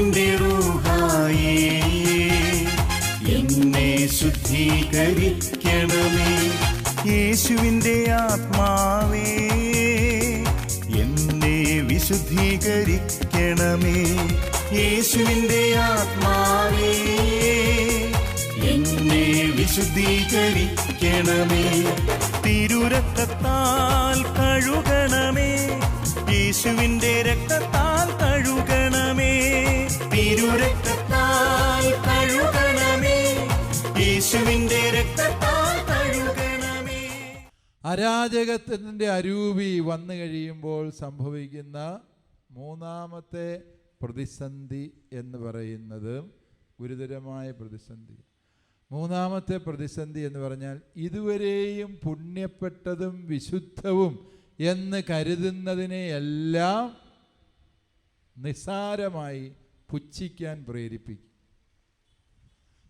ദൈവത്തിന്റെ റൂഹായേ എന്നെ ശുദ്ധീകരിക്കണമേ. യേശുവിന്റെ ആത്മാവേ എന്നെ വിശുദ്ധീകരിക്കണമേ. യേശുവിന്റെ ആത്മാവേ എന്നെ വിശുദ്ധീകരിക്കണമേ. തിരുരക്തത്താൽ കഴുകണമേ യേശുവിന്റെ രക്തത്താൽ കഴുകണമേ. തിരുരക്തത്താൽ അരൂപി വന്നു കഴിയുമ്പോൾ സംഭവിക്കുന്ന മൂന്നാമത്തെ പ്രതിസന്ധി എന്ന് പറയുന്നത് ഗുരുതരമായ പ്രതിസന്ധി. മൂന്നാമത്തെ പ്രതിസന്ധി എന്ന് പറഞ്ഞാൽ ഇതുവരെയും പുണ്യപ്പെട്ടതും വിശുദ്ധവും എന്ന് കരുതുന്നതിനെയെല്ലാം നിസ്സാരമായി പുച്ഛിക്കാൻ പ്രേരിപ്പിക്കും.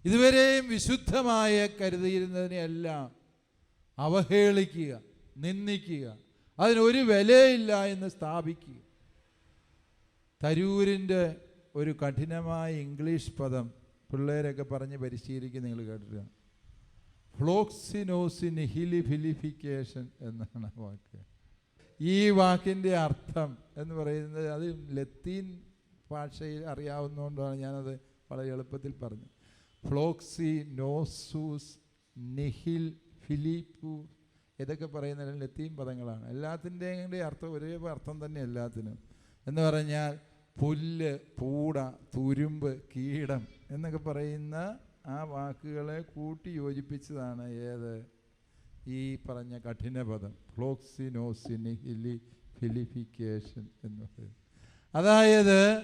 ഇതുവരെയും വിശുദ്ധമായ കരുതിയിരുന്നതിനെയെല്ലാം അവഹേളിക്കുക നിന്ദിക്കുക അതിനൊരു വിലയില്ല എന്ന് സ്ഥാപിക്കുക. തരൂരിന്റെ ഒരു കഠിനമായ ഇംഗ്ലീഷ് പദം പിള്ളേരൊക്കെ പറഞ്ഞ് പരിശീലിക്കുക നിങ്ങൾ കേട്ടിട്ടുണ്ട് ഫ്ലോക്സിനോസിന് ഹിലി ഫിലിഫിക്കേഷൻ എന്നാണ് വാക്ക്. ഈ വാക്കിന്റെ അർത്ഥം എന്ന് പറയുന്നത് അത് ലത്തീൻ ഭാഷയിൽ അറിയാവുന്നതുകൊണ്ടാണ് ഞാനത് വളരെ എളുപ്പത്തിൽ പറഞ്ഞു. ഫ്ലോക്സി നോസൂസ് നിഹിൽ ഫിലിപ്പു ഇതൊക്കെ പറയുന്ന ലത്തീൻ പദങ്ങളാണ്. എല്ലാത്തിന്റെയും കൂടി അർത്ഥം ഒരേ അർത്ഥം തന്നെ എല്ലാത്തിനും. എന്ന് പറഞ്ഞാൽ പുല്ല് പൂട തുരുമ്പ് കീടം എന്നൊക്കെ പറയുന്ന ആ വാക്കുകളെ കൂട്ടി യോജിപ്പിച്ചതാണ് ഏത്? ഈ പറഞ്ഞ കഠിന പദം. ഫ്ലോക്സിനോസിനി ഹിലി ഫിലിഫിക്കേഷൻ എന്ന് പറയുന്നത്. അതായത്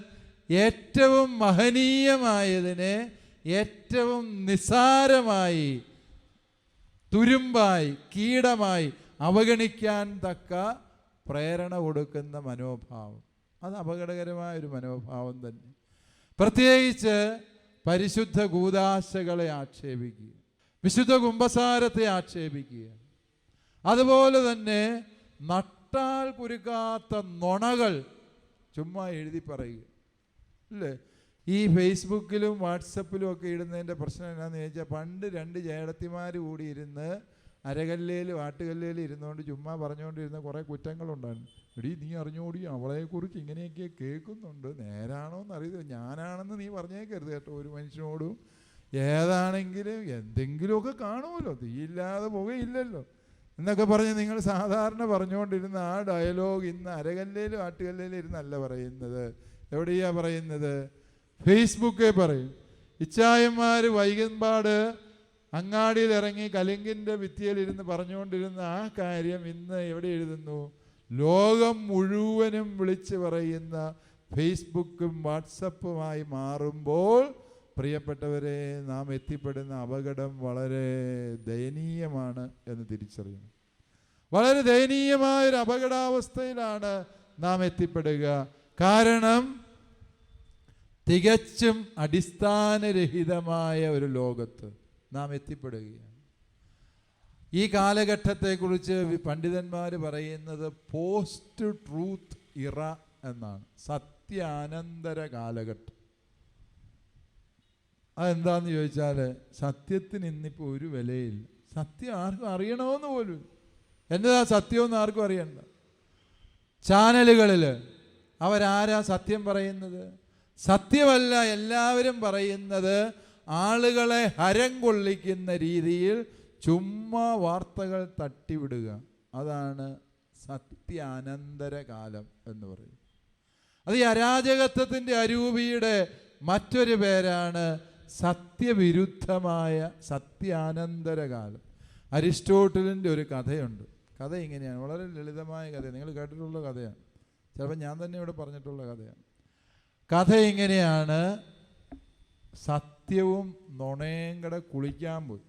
ഏറ്റവും മഹനീയമായതിനെ ഏറ്റവും നിസാരമായി തുരുമ്പായി കീടമായി അവഗണിക്കാൻ തക്ക പ്രേരണ കൊടുക്കുന്ന മനോഭാവം. അത് അപകടകരമായ ഒരു മനോഭാവം തന്നെ. പ്രത്യേകിച്ച് പരിശുദ്ധ കൂതാശകളെ ആക്ഷേപിക്കുക വിശുദ്ധ കുംഭസാരത്തെ ആക്ഷേപിക്കുക. അതുപോലെ തന്നെ നട്ടാൽ കുരുക്കാത്ത നുണകൾ ചുമ്മാ എഴുതി പറയുക. അല്ലേ ഈ ഫേസ്ബുക്കിലും വാട്സപ്പിലും ഒക്കെ ഇടുന്നതിന്റെ പ്രശ്നം എന്താണെന്ന് ചോദിച്ചാൽ പണ്ട് രണ്ട് ചേടത്തിമാർ കൂടി ഇരുന്ന് അരകല്ലേൽ വാട്ടുകല്ലേൽ ഇരുന്നുകൊണ്ട് ചുമ്മാ പറഞ്ഞുകൊണ്ടിരുന്ന കുറേ കുറ്റങ്ങളുണ്ടായിരുന്നു. എടി നീ അറിഞ്ഞോടി അവളെക്കുറിച്ച് ഇങ്ങനെയൊക്കെ കേൾക്കുന്നുണ്ട്. നേരാണോ എന്ന് അറിയില്ല ഞാനാണെന്ന് നീ പറഞ്ഞേക്കരുത് കേട്ടോ ഒരു മനുഷ്യനോടും. ഏതാണെങ്കിലും എന്തെങ്കിലുമൊക്കെ കാണുമല്ലോ. തീയില്ലാതെ പോകുകയില്ലല്ലോ എന്നൊക്കെ പറഞ്ഞ് നിങ്ങൾ സാധാരണ പറഞ്ഞുകൊണ്ടിരുന്ന ആ ഡയലോഗ് ഇന്ന് അരകല്ലേലും ആട്ടുകല്ലേലും ഇരുന്നല്ല പറയുന്നത്. എവിടെയാ പറയുന്നത്? ഫേസ്ബുക്കേ പറയും ഇച്ചായന്മാർ വൈകുമ്പാട് അങ്ങാടിയിൽ ഇറങ്ങി കലിങ്കിന്റെ ഭിത്തിയിലിരുന്ന് പറഞ്ഞുകൊണ്ടിരുന്ന ആ കാര്യം ഇന്ന് എവിടെ എഴുതുന്നു? ലോകം മുഴുവനും വിളിച്ച് പറയുന്ന ഫേസ്ബുക്കും വാട്സപ്പുമായി മാറുമ്പോൾ പ്രിയപ്പെട്ടവരെ നാം എത്തിപ്പെടുന്ന അപകടം വളരെ ദയനീയമാണ് എന്ന് തിരിച്ചറിയുന്നു. വളരെ ദയനീയമായൊരു അപകടാവസ്ഥയിലാണ് നാം എത്തിപ്പെടുക. കാരണം തികച്ചും അടിസ്ഥാനരഹിതമായ ഒരു ലോകത്ത് നാം എത്തിപ്പെടുകയാണ്. ഈ കാലഘട്ടത്തെക്കുറിച്ച് പണ്ഡിതന്മാർ പറയുന്നത് പോസ്റ്റ് ട്രൂത്ത് ഇറ എന്നാണ്. സത്യാനന്തര കാലഘട്ടം. അതെന്താന്ന് ചോദിച്ചാൽ സത്യത്തിന് ഇന്നിപ്പോൾ ഒരു വിലയില്ല. സത്യം ആർക്കും അറിയണമെന്ന് പോലും എന്നതാ സത്യമെന്ന് ആർക്കും അറിയണ്ട. ചാനലുകളിൽ അവരാരാ സത്യം പറയുന്നത്? സത്യമല്ല എല്ലാവരും പറയുന്നത് ആളുകളെ ഹരം കൊള്ളിക്കുന്ന രീതിയിൽ ചുമ്മാ വാർത്തകൾ തട്ടിവിടുക. അതാണ് സത്യാനന്തര കാലം എന്ന് പറയും അത് ഈ അരാജകത്വത്തിന്റെ അരൂപിയുടെ മറ്റൊരു പേരാണ് സത്യവിരുദ്ധമായ സത്യാനന്തര കാലം അരിസ്റ്റോട്ടലിന്റെ ഒരു കഥയുണ്ട്. കഥ ഇങ്ങനെയാണ്. വളരെ ലളിതമായ കഥ നിങ്ങൾ കേട്ടിട്ടുള്ള കഥയാണ്. ചിലപ്പോൾ ഞാൻ തന്നെ ഇവിടെ പറഞ്ഞിട്ടുള്ള കഥയാണ്. കഥ ഇങ്ങനെയാണ്. സത്യവും നുണയും കൂടെ കുളിക്കാൻ പോയി.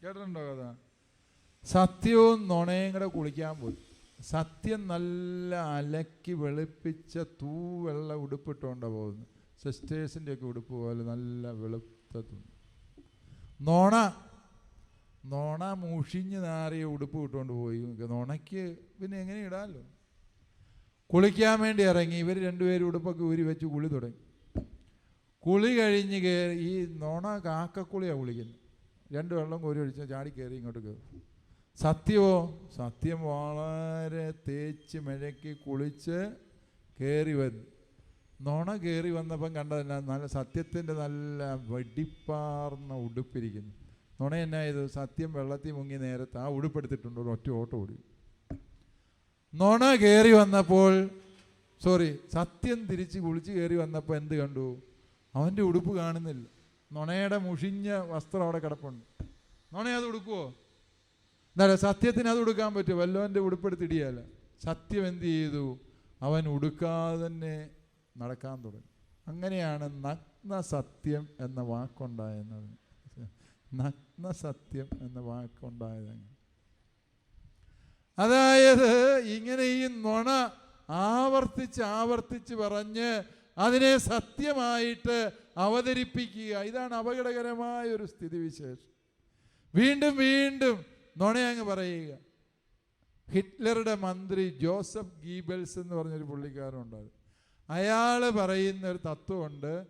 കേട്ടിട്ടുണ്ടോ കഥ? സത്യവും നുണയും കൂടെ കുളിക്കാൻ പോയി. സത്യം നല്ല അലക്കി വെളുപ്പിച്ച തൂവെള്ള ഉടുപ്പിട്ടുകൊണ്ടാണ് പോകുന്നത് സിസ്റ്റേഴ്സിന്റെ ഒക്കെ ഉടുപ്പ് പോലെ നല്ല വെളുത്ത തുണി നുണ നോണ മുഷിഞ്ഞ് നാറിയ ഉടുപ്പ് ഇട്ടുകൊണ്ട് പോയി. നോണയ്ക്ക് പിന്നെ എങ്ങനെ ഇടാമല്ലോ കുളിക്കാൻ വേണ്ടി ഇറങ്ങി ഇവർ രണ്ടുപേരും ഉടുപ്പൊക്കെ ഊരി വെച്ച് കുളി തുടങ്ങി. കുളി കഴിഞ്ഞ് കയറി ഈ നോണ കാക്കക്കുളിയാണ് കുളിക്കുന്നത് രണ്ട് വെള്ളം കോരി ഒഴിച്ച് ചാടി കയറി ഇങ്ങോട്ട് കയറും സത്യമോ? സത്യം വളരെ തേച്ച് മിഴക്കി കുളിച്ച് കയറി വന്നു. നോണ കയറി വന്നപ്പം കണ്ടതല്ല നല്ല സത്യത്തിന്റെ നല്ല വെടിപ്പാർന്ന ഉടുപ്പിരിക്കുന്നു. നുണ എന്നായത് സത്യം വെള്ളത്തിൽ മുങ്ങി നേരത്തെ ആ ഉടുപ്പെടുത്തിട്ടുണ്ട്. ഒറ്റ ഓട്ടം ഓടി. നുണ കയറി വന്നപ്പോൾ സോറി സത്യം തിരിച്ച് കുളിച്ച് കയറി വന്നപ്പോൾ എന്ത് കണ്ടു? അവന്റെ ഉടുപ്പ് കാണുന്നില്ല. നുണയുടെ മുഷിഞ്ഞ വസ്ത്രം അവിടെ കിടപ്പുണ്ട്. നുണ അത് ഉടുക്കുവോ? എന്താ സത്യത്തിന് അത് ഉടുക്കാൻ പറ്റുമോ? വല്ലവന്റെ ഉടുപ്പെടുത്തിടിയല്ല സത്യം എന്ത് ചെയ്തു? അവൻ ഉടുക്കാതെ തന്നെ നടക്കാൻ തുടങ്ങി. അങ്ങനെയാണ് നഗ്ന സത്യം എന്ന വാക്കുണ്ടായെന്നത് നഗ്ന സത്യം എന്ന വാക്കുണ്ടായത് അതായത് ഇങ്ങനെ ഈ നുണ ആവർത്തിച്ച് ആവർത്തിച്ച് പറഞ്ഞ് അതിനെ സത്യമായിട്ട് അവതരിപ്പിക്കുക. ഇതാണ് അപകടകരമായ ഒരു സ്ഥിതിവിശേഷം. വീണ്ടും വീണ്ടും നുണയങ്ങ് പറയുക. ഹിറ്റ്ലറുടെ മന്ത്രി ജോസഫ് ഗീബൽസ് എന്ന് പറഞ്ഞൊരു പുള്ളിക്കാരനുണ്ടായിരുന്നു. അയാൾ പറയുന്ന ഒരു തത്വമുണ്ട്.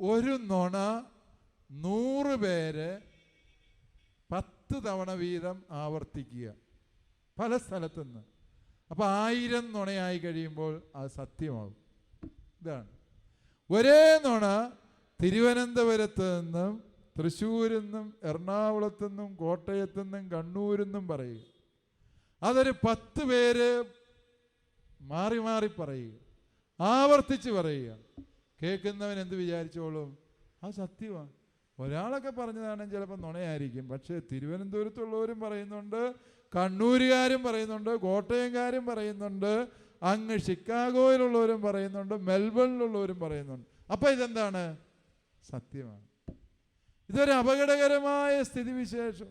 ഒരു നുണ നൂറ് പേര് പത്ത് തവണ വീതം ആവർത്തിക്കുക. പല സ്ഥലത്തുനിന്ന്. അപ്പോൾ ആയിരം നുണയായി കഴിയുമ്പോൾ അത് സത്യമാകും. ഇതാണ്. ഒരേ നുണ തിരുവനന്തപുരത്ത് നിന്നും തൃശ്ശൂരിൽ നിന്നും എറണാകുളത്തു നിന്നും കോട്ടയത്തു നിന്നും കണ്ണൂരിൽ നിന്നും പറയുക. അതൊരു പത്ത് പേര് മാറി മാറി പറയുക. ആവർത്തിച്ച് പറയുക. കേൾക്കുന്നവൻ എന്ത് വിചാരിച്ചോളും? അത് സത്യമാണ്. ഒരാളൊക്കെ പറഞ്ഞതാണെങ്കിൽ ചിലപ്പോൾ നുണയായിരിക്കും. പക്ഷേ തിരുവനന്തപുരത്തുള്ളവരും പറയുന്നുണ്ട് കണ്ണൂരുകാരും പറയുന്നുണ്ട് കോട്ടയംകാരും പറയുന്നുണ്ട് അങ്ങ് ഷിക്കാഗോയിലുള്ളവരും പറയുന്നുണ്ട് മെൽബണിലുള്ളവരും പറയുന്നുണ്ട്. അപ്പോൾ ഇതെന്താണ്? സത്യമാണ്. ഇതൊരു അപകടകരമായ സ്ഥിതിവിശേഷം.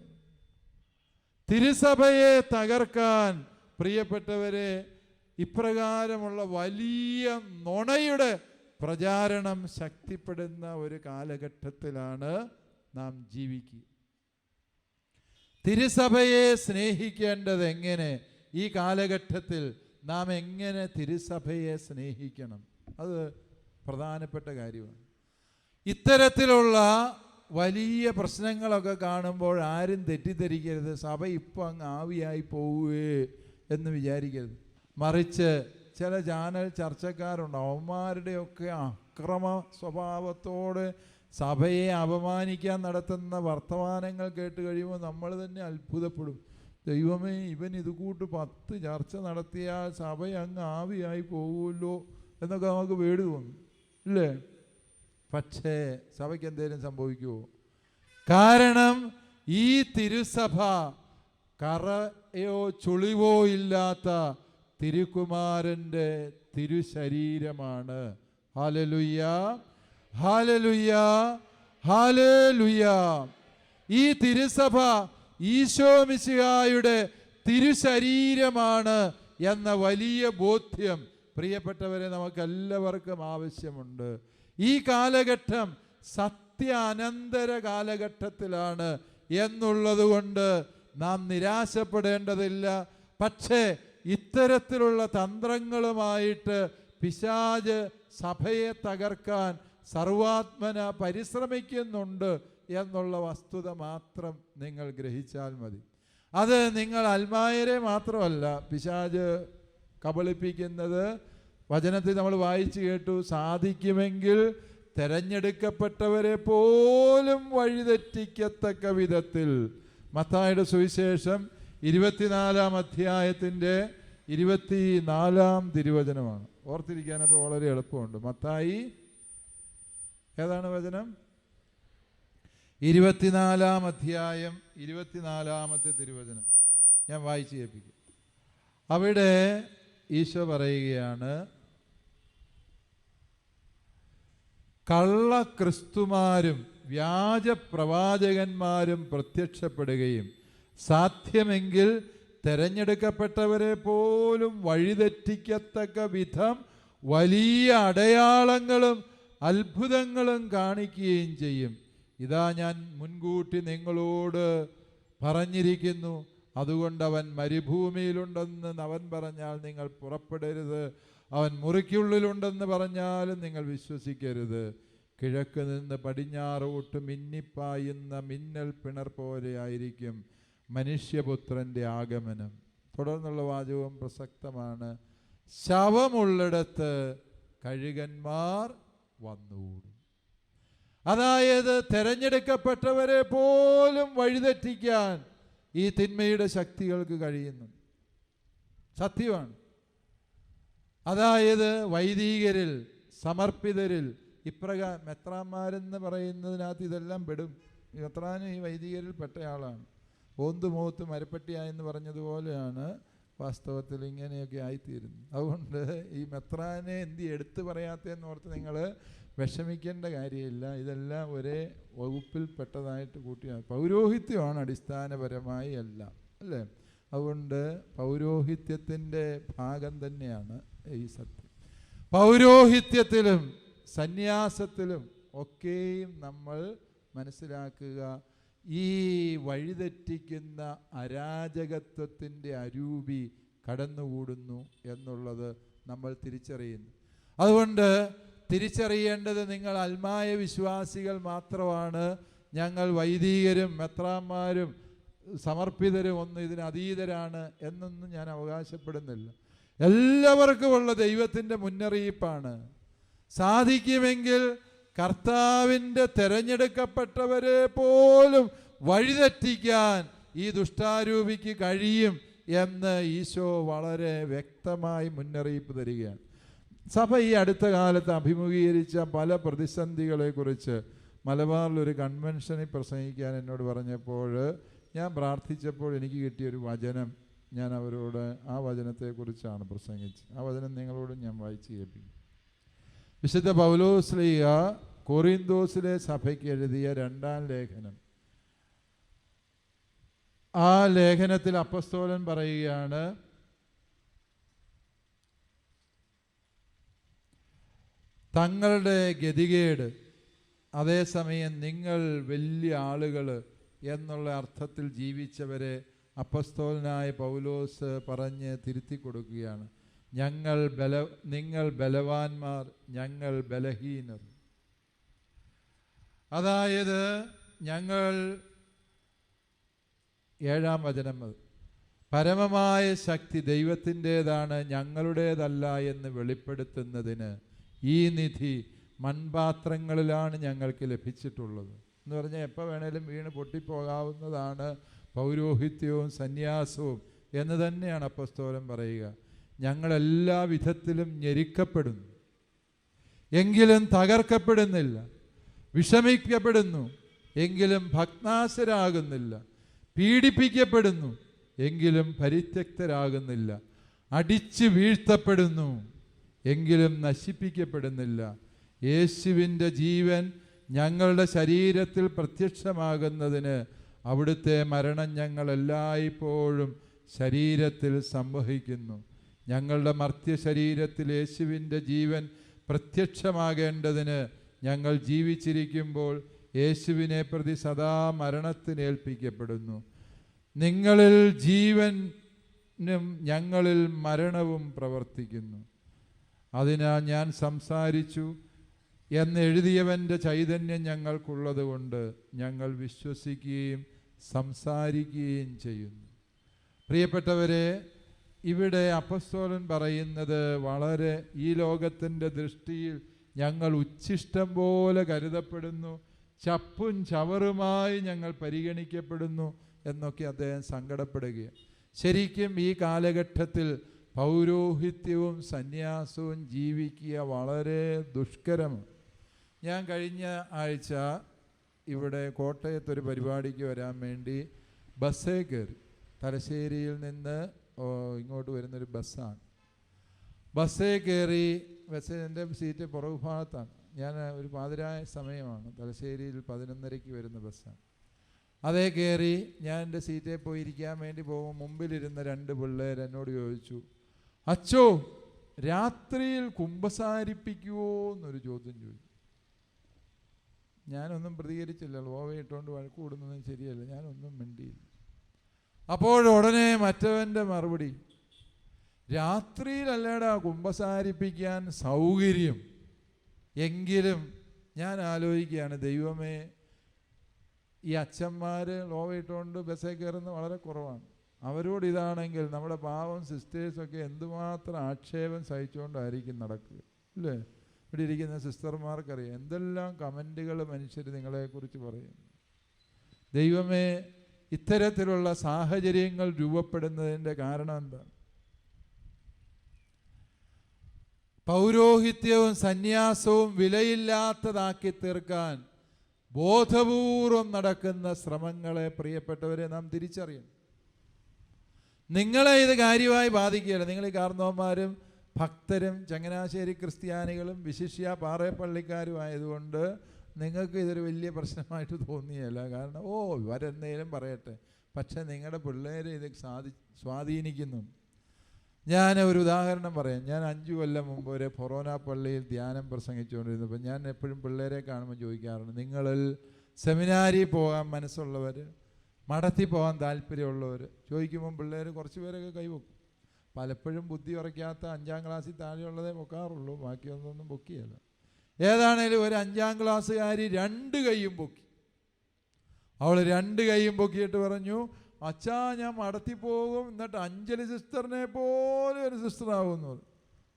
തിരുസഭയെ തകർക്കാൻ പ്രിയപ്പെട്ടവരെ ഇപ്രകാരമുള്ള വലിയ നുണയുടെ പ്രചാരണം ശക്തിപ്പെടുന്ന ഒരു കാലഘട്ടത്തിലാണ് നാം ജീവിക്കുക. തിരുസഭയെ സ്നേഹിക്കേണ്ടത് എങ്ങനെ? ഈ കാലഘട്ടത്തിൽ നാം എങ്ങനെ തിരുസഭയെ സ്നേഹിക്കണം? അത് പ്രധാനപ്പെട്ട കാര്യമാണ്. ഇത്തരത്തിലുള്ള വലിയ പ്രശ്നങ്ങളൊക്കെ കാണുമ്പോൾ ആരും തെറ്റിദ്ധരിക്കരുത്. സഭ ഇപ്പം അങ്ങ് ആവിയായി പോവുകേ എന്ന് വിചാരിക്കരുത്. മറിച്ച് ചില ചാനൽ ചർച്ചക്കാരുണ്ട്. അവന്മാരുടെയൊക്കെ അക്രമ സ്വഭാവത്തോട് സഭയെ അപമാനിക്കാൻ നടത്തുന്ന വർത്തമാനങ്ങൾ കേട്ട് കഴിയുമ്പോൾ നമ്മൾ തന്നെ അത്ഭുതപ്പെടും. ദൈവമേ ഇവൻ ഇത് കൂട്ട് പത്ത് ചർച്ച നടത്തിയാൽ സഭ അങ്ങ് ആവിയായി പോകുമല്ലോ എന്നൊക്കെ നമുക്ക് പേടി തോന്നും ഇല്ലേ? പക്ഷേ സഭയ്ക്ക് എന്തെങ്കിലും സംഭവിക്കുമോ കാരണം ഈ തിരുസഭ കറയോ ചുളിവോ ഇല്ലാത്ത തിരുക്കുമാരന്റെ തിരുശരീരമാണ്. ഹാലലുയ്യ ഈ തിരുസഭ ഈശോ മിശിഹായുടെ തിരുശരീരമാണ് എന്ന വലിയ ബോധ്യം. പ്രിയപ്പെട്ടവരെ നമുക്ക് എല്ലാവർക്കും ആവശ്യമുണ്ട്. ഈ കാലഘട്ടം സത്യ അനന്തര കാലഘട്ടത്തിലാണ് എന്നുള്ളത് കൊണ്ട് നാം നിരാശപ്പെടേണ്ടതില്ല. പക്ഷേ ഇത്തരത്തിലുള്ള തന്ത്രങ്ങളുമായിട്ട് പിശാജ് സഭയെ തകർക്കാൻ സർവാത്മന പരിശ്രമിക്കുന്നുണ്ട് എന്നുള്ള വസ്തുത മാത്രം നിങ്ങൾ ഗ്രഹിച്ചാൽ മതി. അത് നിങ്ങൾ അൽമായരെ മാത്രമല്ല പിശാജ് കബളിപ്പിക്കുന്നത് വചനത്തിൽ നമ്മൾ വായിച്ചു കേട്ടു സാധിക്കുമെങ്കിൽ തെരഞ്ഞെടുക്കപ്പെട്ടവരെ പോലും വഴിതെറ്റിക്കത്തക്ക വിധത്തിൽ. മത്തായുടെ സുവിശേഷം ഇരുപത്തിനാലാം അധ്യായത്തിന്റെ ഇരുപത്തിനാലാം തിരുവചനമാണ്. ഓർത്തിരിക്കാനപ്പോൾ വളരെ എളുപ്പമുണ്ട്. മത്തായി ഏതാണ് വചനം? ഇരുപത്തിനാലാം അധ്യായം ഇരുപത്തിനാലാമത്തെ തിരുവചനം. ഞാൻ വായിച്ചു കേൾപ്പിക്കും. അവിടെ ഈശോ പറയുകയാണ് കള്ള ക്രിസ്തുമാരും വ്യാജ പ്രവാചകന്മാരും പ്രത്യക്ഷപ്പെടുകയും സാധ്യമെങ്കിൽ തെരഞ്ഞെടുക്കപ്പെട്ടവരെ പോലും വഴിതെറ്റിക്കത്തക്ക വിധം വലിയ അടയാളങ്ങളും അത്ഭുതങ്ങളും കാണിക്കുകയും ചെയ്യും. ഇതാ ഞാൻ മുൻകൂട്ടി നിങ്ങളോട് പറഞ്ഞിരിക്കുന്നു. അതുകൊണ്ട് അവൻ മരുഭൂമിയിലുണ്ടെന്ന് അവൻ പറഞ്ഞാൽ നിങ്ങൾ പുറപ്പെടരുത്. അവൻ മുറിക്കുള്ളിലുണ്ടെന്ന് പറഞ്ഞാലും നിങ്ങൾ വിശ്വസിക്കരുത്. കിഴക്ക് നിന്ന് പടിഞ്ഞാറോട്ട് മിന്നിപ്പായുന്ന മിന്നൽ പിണർ പോലെയായിരിക്കും മനുഷ്യപുത്രന്റെ ആഗമനം. തുടർന്നുള്ള വാചകവും പ്രസക്തമാണ്. ശവമുള്ളിടത്ത് കഴുകന്മാർ വന്നുകൂടും അതായത് തെരഞ്ഞെടുക്കപ്പെട്ടവരെ പോലും വഴിതെറ്റിക്കാൻ ഈ തിന്മയുടെ ശക്തികൾക്ക് കഴിയുന്നു. സത്യമാണ്. അതായത് വൈദികരിൽ സമർപ്പിതരിൽ ഇപ്രകാ മെത്രാന്മാരെന്ന് പറയുന്നതിനകത്ത് ഇതെല്ലാം പെടും. മെത്രാനും ഈ വൈദികരിൽ പെട്ടയാളാണ്. ഓന്തു മുഖത്ത് മരപ്പെട്ടിയായെന്ന് പറഞ്ഞതുപോലെയാണ് വാസ്തവത്തിൽ ഇങ്ങനെയൊക്കെ ആയിത്തീരുന്നു. അതുകൊണ്ട് ഈ മെത്രാനെ എന്ത് എടുത്തു പറയാത്തതെന്ന് ഓർത്ത് നിങ്ങൾ വിഷമിക്കേണ്ട കാര്യമില്ല. ഇതെല്ലാം ഒരേ വകുപ്പിൽ പെട്ടതായിട്ട് കൂട്ടിയാണ് പൗരോഹിത്യമാണ് അടിസ്ഥാനപരമായി എല്ലാം അല്ലേ? അതുകൊണ്ട് പൗരോഹിത്യത്തിന്റെ ഭാഗം തന്നെയാണ് ഈ സത്യം. പൗരോഹിത്യത്തിലും സന്യാസത്തിലും ഒക്കെയും നമ്മൾ മനസ്സിലാക്കുക ഈ വഴിതെറ്റിക്കുന്ന അരാജകത്വത്തിന്റെ അരൂപി കടന്നുകൂടുന്നു എന്നുള്ളത് നമ്മൾ തിരിച്ചറിയുന്നു. അതുകൊണ്ട് തിരിച്ചറിയേണ്ടത് നിങ്ങൾ അൽമായ വിശ്വാസികൾ മാത്രമാണ്. ഞങ്ങൾ വൈദികരും മെത്രാന്മാരും സമർപ്പിതരും ഒന്നും ഇതിന് അതീതരാണ് എന്നൊന്നും ഞാൻ അവകാശപ്പെടുന്നില്ല. എല്ലാവർക്കുമുള്ള ദൈവത്തിന്റെ മുന്നറിയിപ്പാണ്. സാധിക്കുമെങ്കിൽ കർത്താവിന്റെ തെരഞ്ഞെടുക്കപ്പെട്ടവരെ പോലും വഴിതെറ്റിക്കാൻ ഈ ദുഷ്ടാരൂപിക്ക് കഴിയും എന്ന് ഈശോ വളരെ വ്യക്തമായി മുന്നറിയിപ്പ് തരികയാണ്. സഭ ഈ അടുത്ത കാലത്ത് അഭിമുഖീകരിച്ച പല പ്രതിസന്ധികളെക്കുറിച്ച് മലബാറിൽ ഒരു കൺവെൻഷനിൽ പ്രസംഗിക്കാൻ എന്നോട് പറഞ്ഞപ്പോൾ ഞാൻ പ്രാർത്ഥിച്ചപ്പോൾ എനിക്ക് കിട്ടിയൊരു വചനം ഞാൻ അവരോട് ആ വചനത്തെക്കുറിച്ചാണ് പ്രസംഗിച്ചത്. ആ വചനം നിങ്ങളോട് ഞാൻ വായിച്ച് കേൾപ്പിക്കും വിശുദ്ധ പൗലോസ്ലിയ കൊറിന്തോസിലെ സഭയ്ക്ക് എഴുതിയ രണ്ടാം ലേഖനം. ആ ലേഖനത്തിൽ അപ്പസ്തോലൻ പറയുകയാണ് തങ്ങളുടെ ഗതികേട് അതേസമയം നിങ്ങൾ വലിയ ആളുകൾ എന്നുള്ള അർത്ഥത്തിൽ ജീവിച്ചവരെ അപ്പസ്തോലനായ പൗലോസ് പറഞ്ഞ് തിരുത്തി കൊടുക്കുകയാണ്. ഞങ്ങൾ ബല നിങ്ങൾ ബലവാന്മാർ ഞങ്ങൾ ബലഹീനർ. അതായത് ഞങ്ങൾ ഏഴാം വചനം പരമമായ ശക്തി ദൈവത്തിന്റേതാണ് ഞങ്ങളുടേതല്ല എന്ന് വെളിപ്പെടുത്തുന്നതിന് ഈ നിധി മൺപാത്രങ്ങളിലാണ് ഞങ്ങൾക്ക് ലഭിച്ചിട്ടുള്ളത്. എന്ന് പറഞ്ഞാൽ എപ്പോൾ വേണേലും വീണ് പൊട്ടിപ്പോകാവുന്നതാണ് പൗരോഹിത്യവും സന്യാസവും എന്ന് തന്നെയാണ് അപ്പസ്തോലം പറയുക. ഞങ്ങളെല്ലാ വിധത്തിലും ഞെരുക്കപ്പെടുന്നു. എങ്കിലും തകർക്കപ്പെടുന്നില്ല. വിഷമിക്കപ്പെടുന്നു. എങ്കിലും ഭഗ്നാശരാകുന്നില്ല പീഡിപ്പിക്കപ്പെടുന്നു. എങ്കിലും പരിത്യക്തരാകുന്നില്ല. അടിച്ചു വീഴ്ത്തപ്പെടുന്നു. എങ്കിലും നശിപ്പിക്കപ്പെടുന്നില്ല. യേശുവിന്റെ ജീവൻ ഞങ്ങളുടെ ശരീരത്തിൽ പ്രത്യക്ഷമാകുന്നതിന് അവിടുത്തെ മരണം ഞങ്ങൾ എല്ലായ്പ്പോഴും ശരീരത്തിൽ സംവഹിക്കുന്നു. ഞങ്ങളുടെ മർത്യ ശരീരത്തിൽ യേശുവിന്റെ ജീവൻ പ്രത്യക്ഷമാകേണ്ടതിന് ഞങ്ങൾ ജീവിച്ചിരിക്കുമ്പോൾ യേശുവിനെ പ്രതി സദാ മരണത്തിന് ഏൽപ്പിക്കപ്പെടുന്നു നിങ്ങളിൽ ജീവനും ഞങ്ങളിൽ മരണവും പ്രവർത്തിക്കുന്നു. അതിനാൽ ഞാൻ സംസാരിച്ചു. എന്നെഴുതിയവന്റെ ചൈതന്യം ഞങ്ങൾക്കുള്ളത് കൊണ്ട് ഞങ്ങൾ വിശ്വസിക്കുകയും സംസാരിക്കുകയും ചെയ്യുന്നു. പ്രിയപ്പെട്ടവരെ ഇവിടെ അപ്പസ്തോലൻ പറയുന്നത് വളരെ ഈ ലോകത്തിന്റെ ദൃഷ്ടിയിൽ ഞങ്ങൾ ഉച്ഛിഷ്ടം പോലെ കരുതപ്പെടുന്നു. ചപ്പും ചവറുമായി ഞങ്ങൾ പരിഗണിക്കപ്പെടുന്നു എന്നൊക്കെ അദ്ദേഹം സങ്കടപ്പെടുകയാണ്. ശരിക്കും ഈ കാലഘട്ടത്തിൽ പൗരോഹിത്യവും സന്യാസവും ജീവിക്കുക വളരെ ദുഷ്കരമാണ്. ഞാൻ കഴിഞ്ഞ ആഴ്ച ഇവിടെ കോട്ടയത്തൊരു പരിപാടിക്ക് വരാൻ വേണ്ടി ബസ്സേ കയറി. തലശ്ശേരിയിൽ നിന്ന് ഇങ്ങോട്ട് വരുന്നൊരു ബസ്സാണ്. ബസ്സേ കയറി ബസ് എന്റെ സീറ്റ് പുറകു ഭാഗത്താണ്. ഞാൻ ഒരു പാതിരായ സമയമാണ്. തലശ്ശേരിയിൽ പതിനൊന്നരയ്ക്ക് വരുന്ന ബസ്സാണ് അതേ കയറി ഞാൻ എന്റെ സീറ്റിൽ പോയി ഇരിക്കാൻ വേണ്ടി പോകും മുമ്പിലിരുന്ന രണ്ട് പിള്ളേർ എന്നോട് ചോദിച്ചു അച്ചോ രാത്രിയിൽ കുമ്പസാരിപ്പിക്കുവോ എന്നൊരു ചോദ്യം ചോദിച്ചു. ഞാനൊന്നും പ്രതികരിച്ചില്ല. ലോവ ഇട്ടുകൊണ്ട് വഴക്ക് കൂടുന്നതും ശരിയല്ല. ഞാനൊന്നും മിണ്ടിയില്ല. അപ്പോഴുടനെ മറ്റവന്റെ മറുപടി രാത്രിയിലല്ലേടാ കുമ്പസാരിപ്പിക്കാൻ സൗകര്യം? എങ്കിലും ഞാൻ ആലോചിക്കുകയാണ് ദൈവമേ ഈ അച്ഛന്മാർ ലോവയിട്ടുകൊണ്ട് ബസ്സിൽ കയറുന്നത് വളരെ കുറവാണ്. അവരോട് ഇതാണെങ്കിൽ നമ്മുടെ പാവം സിസ്റ്റേഴ്സൊക്കെ എന്തുമാത്രം ആക്ഷേപം സഹിച്ചുകൊണ്ടായിരിക്കും നടക്കുക അല്ലേ? ഇവിടെ ഇരിക്കുന്ന സിസ്റ്റർമാർക്കറിയാം എന്തെല്ലാം കമന്റുകൾ മനുഷ്യർ നിങ്ങളെക്കുറിച്ച് പറയും. ദൈവമേ ഇത്തരത്തിലുള്ള സാഹചര്യങ്ങൾ രൂപപ്പെടുന്നതിന്റെ കാരണം എന്താണ്? പൗരോഹിത്യവും സന്യാസവും വിലയില്ലാത്തതാക്കി തീർക്കാൻ ബോധപൂർവം നടക്കുന്ന ശ്രമങ്ങളെ പ്രിയപ്പെട്ടവരെ നാം തിരിച്ചറിയണം. നിങ്ങളെ ഇത് കാര്യമായി ബാധിക്കുകയില്ല. നിങ്ങൾ ഈ കാർന്നവന്മാരും ഭക്തരും ചങ്ങനാശ്ശേരി ക്രിസ്ത്യാനികളും വിശിഷ്യ പാറയപ്പള്ളിക്കാരും ആയതുകൊണ്ട് നിങ്ങൾക്ക് ഇതൊരു വലിയ പ്രശ്നമായിട്ട് തോന്നിയല്ല. കാരണം ഓ ഇവരെന്തേലും പറയട്ടെ. പക്ഷെ നിങ്ങളുടെ പിള്ളേരെ ഇത് സാധി ഞാൻ ഒരു ഉദാഹരണം പറയാം. ഞാൻ അഞ്ചു കൊല്ലം മുമ്പ് ഒരു ഫൊറോന പള്ളിയിൽ ധ്യാനം പ്രസംഗിച്ചുകൊണ്ടിരുന്നപ്പോൾ ഞാൻ എപ്പോഴും പിള്ളേരെ കാണുമ്പോൾ ചോദിക്കാറുണ്ട് നിങ്ങളിൽ സെമിനാരി പോകാൻ മനസ്സുള്ളവർ മടത്തി പോകാൻ താല്പര്യമുള്ളവർ ചോദിക്കുമ്പോൾ പിള്ളേർ കുറച്ച് പേരൊക്കെ കൈവെക്കും. പലപ്പോഴും ബുദ്ധി ഉറയ്ക്കാത്ത അഞ്ചാം ക്ലാസ്സിൽ താഴെയുള്ളതേ പൊക്കാറുള്ളൂ ബാക്കിയൊന്നും പൊക്കിയല്ല ഏതാണേലും ഒരു അഞ്ചാം ക്ലാസ്സുകാരി രണ്ട് കൈയും പൊക്കി. അവൾ രണ്ട് കൈയും പൊക്കിയിട്ട് പറഞ്ഞു അച്ഛാ ഞാൻ മടത്തി പോകും. എന്നിട്ട് അഞ്ജലി സിസ്റ്ററിനെ പോലെ ഒരു സിസ്റ്റർ ആകുന്നു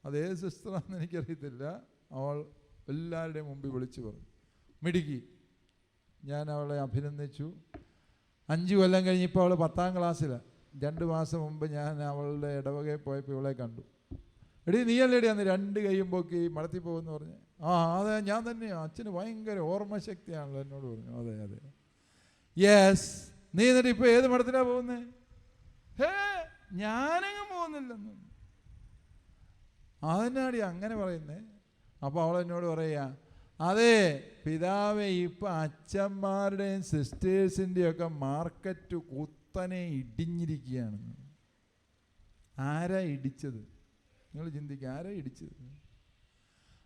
അതേ സിസ്റ്ററാണെന്ന് എനിക്കറിയത്തില്ല. അവൾ എല്ലാവരുടെയും മുമ്പിൽ വിളിച്ചു പറഞ്ഞു. മിടുക്കി ഞാൻ അവളെ അഭിനന്ദിച്ചു. അഞ്ച് കൊല്ലം കഴിഞ്ഞപ്പോൾ അവൾ പത്താം ക്ലാസ്സിലാണ് രണ്ട് മാസം മുമ്പ് ഞാൻ അവളുടെ ഇടവകയിൽ പോയപ്പോൾ ഇവളെ കണ്ടു. എടി നീയല്ലേടി അന്ന് രണ്ട് കൈയും പൊക്കി മടത്തി പോകുമെന്ന് പറഞ്ഞു? ആ അതെ ഞാൻ തന്നെയാണ് അച്ഛന് ഭയങ്കര ഓർമ്മശക്തിയാണല്ലോ എന്നോട് പറഞ്ഞു. അതെ അതെ. യെസ് നീ എന്നിട്ട് ഇപ്പൊ ഏത് മഠത്തിലാ പോകുന്നേ? ഹേ ഞാനങ്ങ് പോകുന്നില്ലെന്ന്. അതിനാടി അങ്ങനെ പറയുന്നേ? അപ്പോൾ അവൾ എന്നോട് പറയാ അതെ പിതാവെ ഇപ്പൊ അച്ഛന്മാരുടെയും സിസ്റ്റേഴ്സിന്റെയും ഒക്കെ മാർക്കറ്റ് കുത്തനെ ഇടിഞ്ഞിരിക്കുകയാണ് ആരാ ഇടിച്ചത്? നിങ്ങൾ ചിന്തിക്കുക ആരാ ഇടിച്ചത്?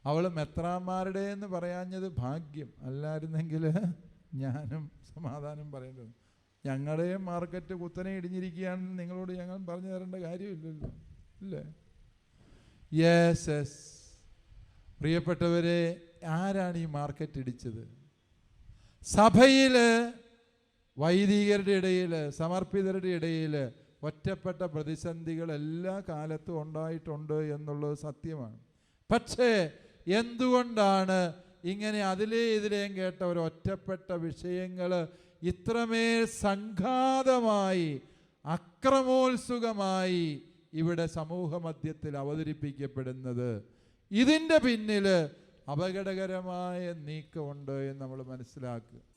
അവൾ മെത്രാന്മാരുടെ എന്ന് പറയാഞ്ഞത് ഭാഗ്യം. അല്ലായിരുന്നെങ്കിൽ ഞാനും സമാധാനം പറയേണ്ടത് ഞങ്ങളുടെയും മാർക്കറ്റ് കുത്തനെ ഇടിഞ്ഞിരിക്കുകയാണെന്ന് നിങ്ങളോട് ഞങ്ങൾ പറഞ്ഞു തരേണ്ട കാര്യമില്ലല്ലോ ഇല്ലേ? യെസ് എസ് പ്രിയപ്പെട്ടവരെ ആരാണ് ഈ മാർക്കറ്റ് ഇടിച്ചത്? സഭയിൽ വൈദികരുടെ ഇടയിൽ സമർപ്പിതരുടെ ഇടയിൽ ഒറ്റപ്പെട്ട പ്രതിസന്ധികൾ എല്ലാ കാലത്തും ഉണ്ടായിട്ടുണ്ട് എന്നുള്ളത് സത്യമാണ്. പക്ഷേ എന്തുകൊണ്ടാണ് ഇങ്ങനെ അതിലേ ഇതിലേയും കേട്ട ഒരു ഒറ്റപ്പെട്ട വിഷയങ്ങൾ ഇത്രമേൽ സംഘാതമായി അക്രമോത്സുകമായി ഇവിടെ സമൂഹ മധ്യത്തിൽ അവതരിപ്പിക്കപ്പെടുന്നത്. ഇതിന്റെ പിന്നിൽ അപകടകരമായ നീക്കമുണ്ട് എന്ന് നമ്മൾ മനസ്സിലാക്കുക.